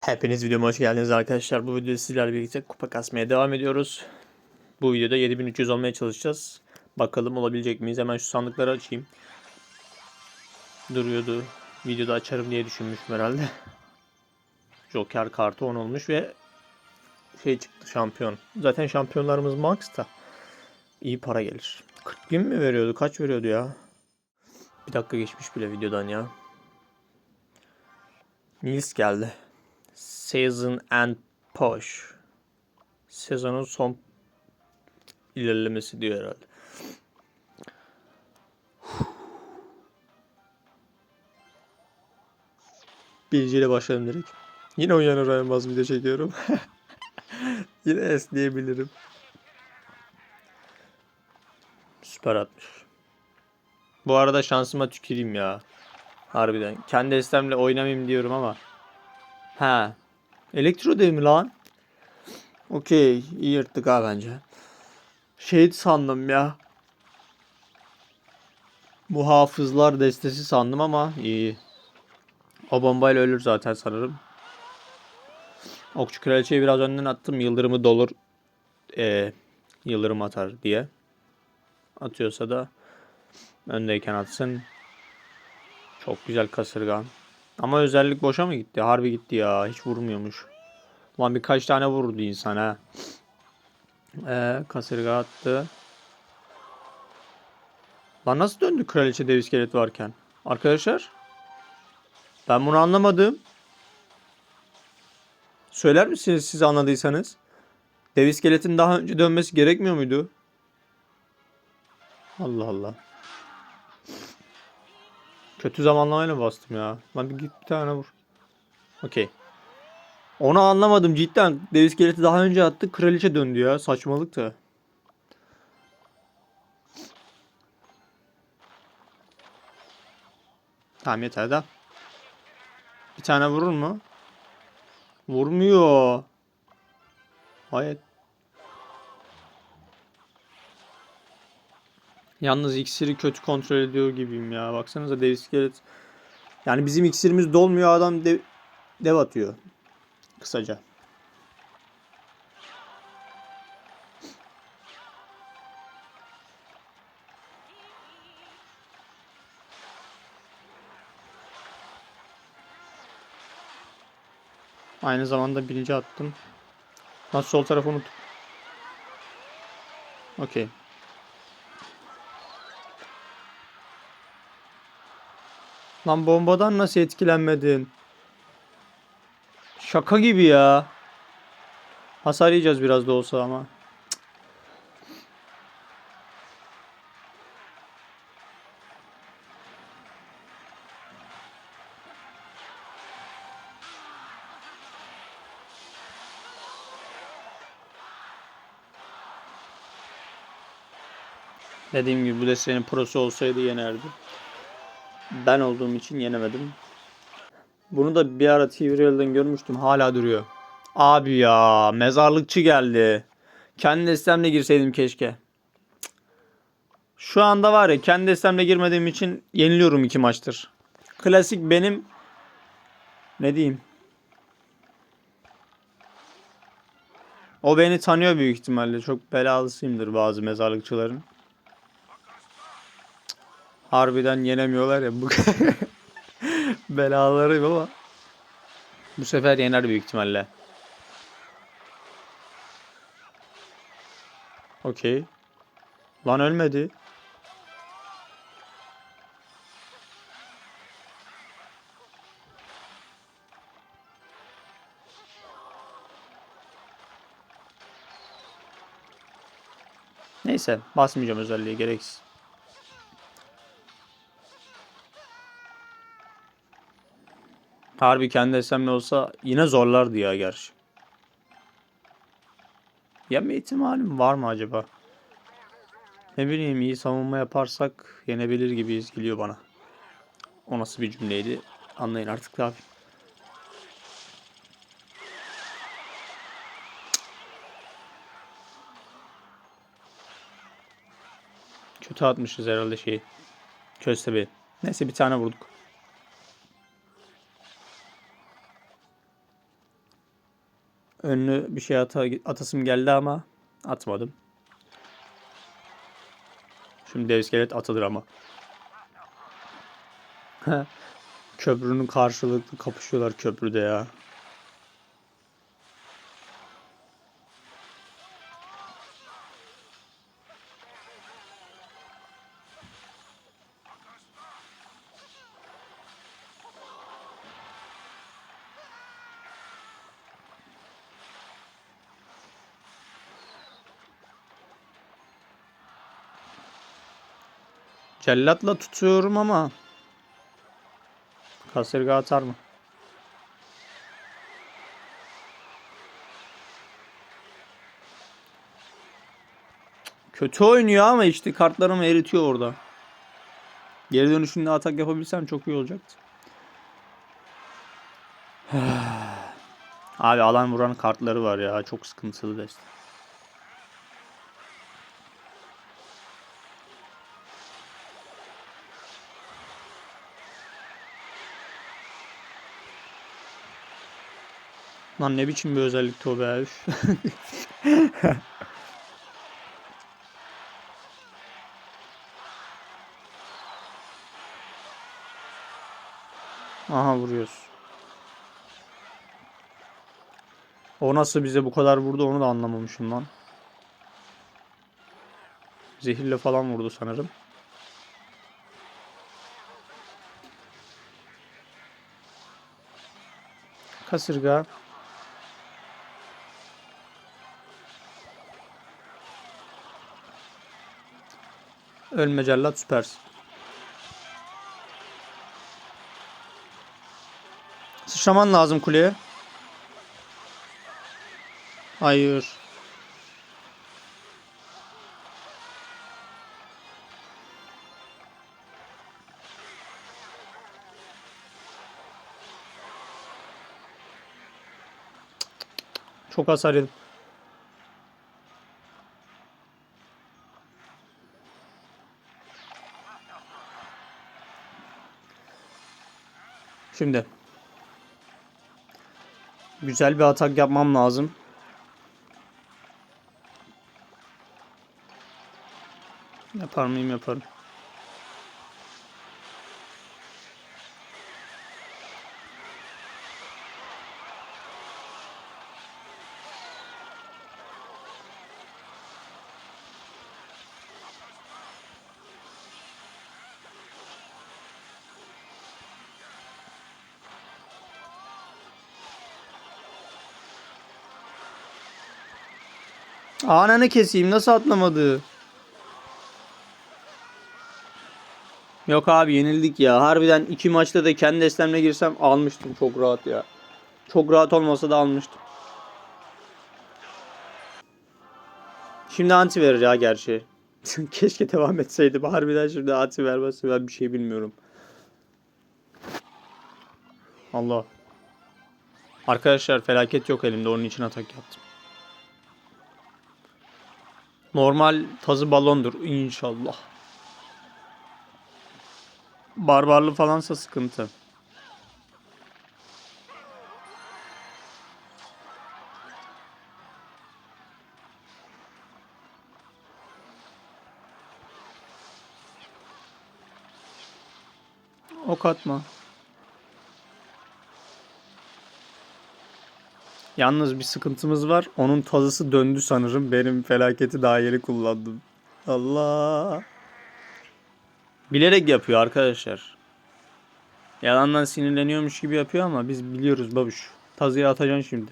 Hepiniz videoma hoş geldiniz arkadaşlar. Bu videoda sizlerle birlikte kupa kasmaya devam ediyoruz. Bu videoda 7300 olmaya çalışacağız. Bakalım olabilecek miyiz? Hemen şu sandıkları açayım. Duruyordu. Videoda açarım diye düşünmüşüm herhalde. Joker kartı 10 olmuş ve şey çıktı şampiyon. Zaten şampiyonlarımız max da iyi para gelir. 40 bin mi veriyordu? Kaç veriyordu ya? Bir dakika geçmiş bile videodan ya. Nils geldi. Season and Push. Sezonun son ilerlemesi diyor herhalde. Bilgiyle başlayalım direkt. Yine uyanır uyanmaz video çekiyorum. Yine esneyebilirim. Süper atmış. Bu arada şansıma tüküreyim ya. Harbiden. Kendi estemle oynamayayım diyorum ama. Ha. Elektro değil mi lan? Okey. iyi yırttık ha bence. Şey sandım ya. Muhafızlar destesi sandım ama iyi. O bombayla ölür zaten sanırım. Okçu kraliçeyi biraz önden attım. Yıldırımı dolur. Ee, yıldırım atar diye. Atıyorsa da öndeyken atsın. Çok güzel kasırgan. Ama özellik boşa mı gitti? Harbi gitti ya. Hiç vurmuyormuş. Lan birkaç tane vurdu insan ha. Ee, kasırga attı. Lan nasıl döndü kraliçe dev iskelet varken? Arkadaşlar. Ben bunu anlamadım. Söyler misiniz siz anladıysanız? Dev iskeletin daha önce dönmesi gerekmiyor muydu? Allah Allah. Kötü zamanlamayla bastım ya. Lan bir git bir tane vur. Okey. Onu anlamadım cidden. Dev iskeleti daha önce attı. Kraliçe döndü ya. Saçmalık da. Tamam yeter de. Bir tane vurur mu? Vurmuyor. Hayır. Yalnız iksiri kötü kontrol ediyor gibiyim ya. Baksanıza dev iskelet. Yani bizim iksirimiz dolmuyor adam dev, dev atıyor. Kısaca. Aynı zamanda birinci attım. Nasıl sol tarafı unut. Okey. Lan bombadan nasıl etkilenmedin? Şaka gibi ya. Hasar yiyeceğiz biraz da olsa ama. Dediğim gibi bu destenin prosu olsaydı yenerdi. Ben olduğum için yenemedim. Bunu da bir ara TVRL'den görmüştüm. Hala duruyor. Abi ya mezarlıkçı geldi. Kendi destemle girseydim keşke. Şu anda var ya kendi destemle girmediğim için yeniliyorum iki maçtır. Klasik benim ne diyeyim? O beni tanıyor büyük ihtimalle. Çok belalısıyımdır bazı mezarlıkçıların. Harbiden yenemiyorlar ya bu belaları ama bu sefer yener büyük ihtimalle. Okey. Lan ölmedi. Neyse basmayacağım özelliği gereksiz. Harbi kendi esemle olsa yine zorlardı ya gerçi. Yenme ihtimalim var mı acaba? Ne bileyim iyi savunma yaparsak yenebilir gibiyiz geliyor bana. O nasıl bir cümleydi? Anlayın artık abi. Kötü atmışız herhalde şeyi. Köstebeği. Neyse bir tane vurduk. Önlü bir şey ata, atasım geldi ama atmadım. Şimdi dev iskelet atılır ama. Köprünün karşılıklı kapışıyorlar köprüde ya. Cellatla tutuyorum ama kasırga atar mı? Kötü oynuyor ama işte kartlarımı eritiyor orada. Geri dönüşünde atak yapabilsem çok iyi olacaktı. Abi alan vuran kartları var ya çok sıkıntılı deste. Lan ne biçim bir özellikti o be. Aha vuruyoruz. O nasıl bize bu kadar vurdu onu da anlamamışım lan. Zehirle falan vurdu sanırım. Kasırga. Ölme cellat süpersin. Sıçraman lazım kuleye. Hayır. Çok hasar yedim. Şimdi güzel bir atak yapmam lazım. Yapar mıyım yaparım. Ananı keseyim nasıl atlamadı? Yok abi yenildik ya. Harbiden iki maçta da kendi destemle girsem almıştım çok rahat ya. Çok rahat olmasa da almıştım. Şimdi anti verir ya gerçi. Keşke devam etseydim. Harbiden şimdi anti vermezse ben bir şey bilmiyorum. Allah. Arkadaşlar felaket yok elimde onun için atak yaptım. Normal tazı balondur inşallah. Barbarlı falansa sıkıntı. Ok atma. Yalnız bir sıkıntımız var. Onun tazısı döndü sanırım. Benim felaketi daha yeni kullandım. Allah. Bilerek yapıyor arkadaşlar. Yalandan sinirleniyormuş gibi yapıyor ama biz biliyoruz babuş. Tazıyı atacaksın şimdi.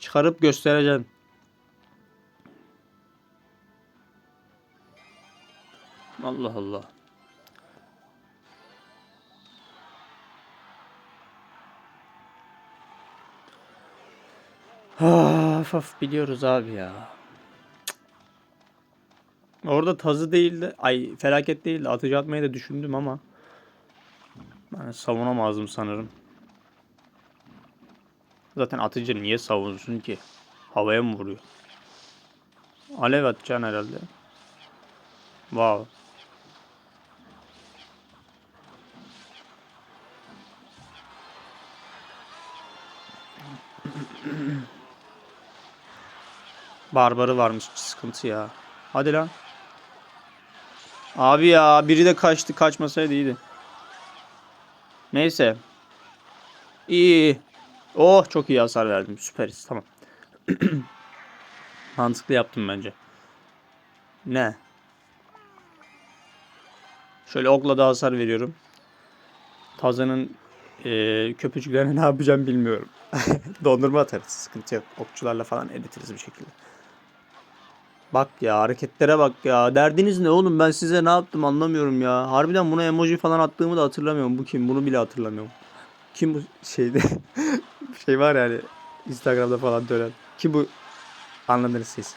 Çıkarıp göstereceksin. Allah Allah. Of of biliyoruz abi ya. Orada tazı değildi. Ay felaket değildi. Atıcı atmayı da düşündüm ama. Ben savunamazdım sanırım. Zaten atıcı niye savunsun ki? Havaya mı vuruyor? Alev atacaksın herhalde. Wow. Barbarı varmış sıkıntı ya. Hadi lan. Abi ya biri de kaçtı kaçmasaydı iyiydi. Neyse. İyi. Oh çok iyi hasar verdim. Süperiz tamam. Mantıklı yaptım bence. Ne? Şöyle okla da hasar veriyorum. Tazanın eee köpücüklerine ne yapacağım bilmiyorum. Dondurma atarız. Sıkıntı yok. Okçularla falan eritiriz bir şekilde. Bak ya hareketlere bak ya. Derdiniz ne oğlum? Ben size ne yaptım anlamıyorum ya. Harbiden buna emoji falan attığımı da hatırlamıyorum. Bu kim? Bunu bile hatırlamıyorum. Kim bu şeyde? şey var yani Instagram'da falan dönen. Kim bu? Anladınız siz.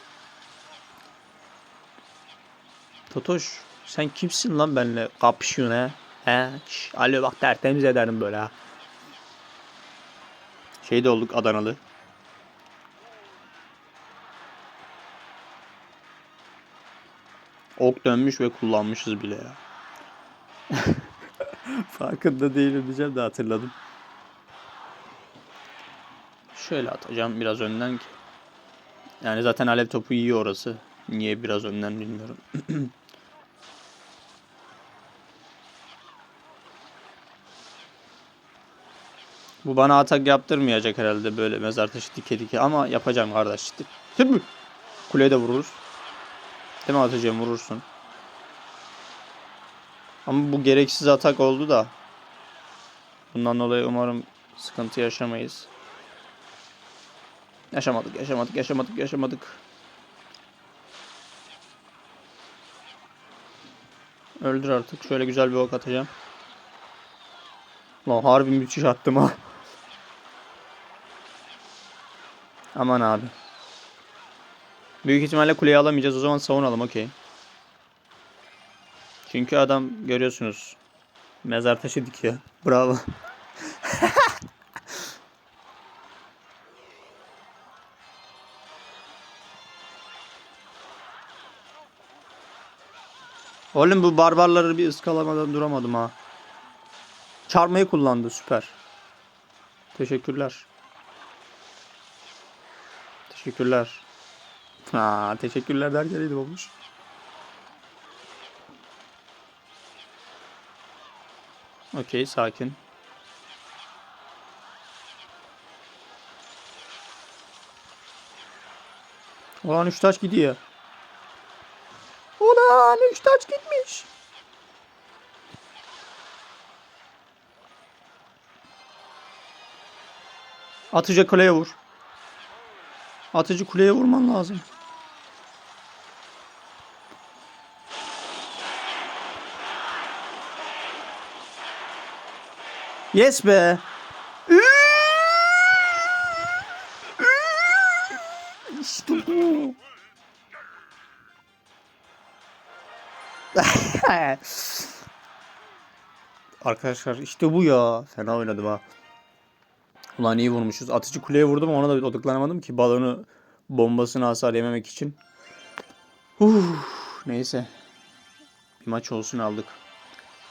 Totoş sen kimsin lan benimle kapışıyorsun he? He? Şş, alo bak tertemiz ederim böyle ha. Şey de olduk Adanalı. Ok dönmüş ve kullanmışız bile ya. Farkında değilim diyeceğim de hatırladım. Şöyle atacağım biraz önden ki. Yani zaten alev topu yiyor orası. Niye biraz önden bilmiyorum. Bu bana atak yaptırmayacak herhalde böyle mezar taşı dike dike ama yapacağım kardeş. Kuleye de vururuz. Değil mi atacağım vurursun. Ama bu gereksiz atak oldu da. Bundan dolayı umarım sıkıntı yaşamayız. Yaşamadık, yaşamadık, yaşamadık, yaşamadık. Öldür artık. Şöyle güzel bir ok atacağım. Lan harbi müthiş attım ha. Aman abi. Büyük ihtimalle kuleyi alamayacağız. O zaman savunalım okey. Çünkü adam görüyorsunuz. Mezar taşı dikiyor. Bravo. Oğlum bu barbarları bir ıskalamadan duramadım ha. Çarpmayı kullandı süper. Teşekkürler. Teşekkürler. Ha, teşekkürler derken olmuş. Okey sakin. Ulan üç taş gidiyor. Ulan üç taş gitmiş. Atıcı kuleye vur. Atıcı kuleye vurman lazım. Yes be. İşte. Arkadaşlar işte bu ya. Fena oynadım ha. Ulan iyi vurmuşuz. Atıcı kuleye vurdum ona da odaklanamadım ki balonu bombasına hasar yememek için. Uf, neyse. Bir maç olsun aldık.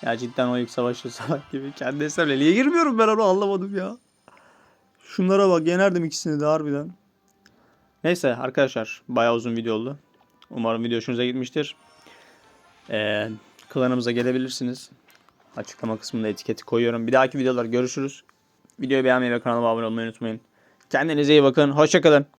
Ya cidden o ilk savaşta salak gibi. Kendi eserle niye girmiyorum ben onu anlamadım ya. Şunlara bak yenerdim ikisini de harbiden. Neyse arkadaşlar bayağı uzun video oldu. Umarım video hoşunuza gitmiştir. Ee, klanımıza gelebilirsiniz. Açıklama kısmında etiketi koyuyorum. Bir dahaki videolar görüşürüz. Videoyu beğenmeyi ve kanalıma abone olmayı unutmayın. Kendinize iyi bakın. Hoşçakalın.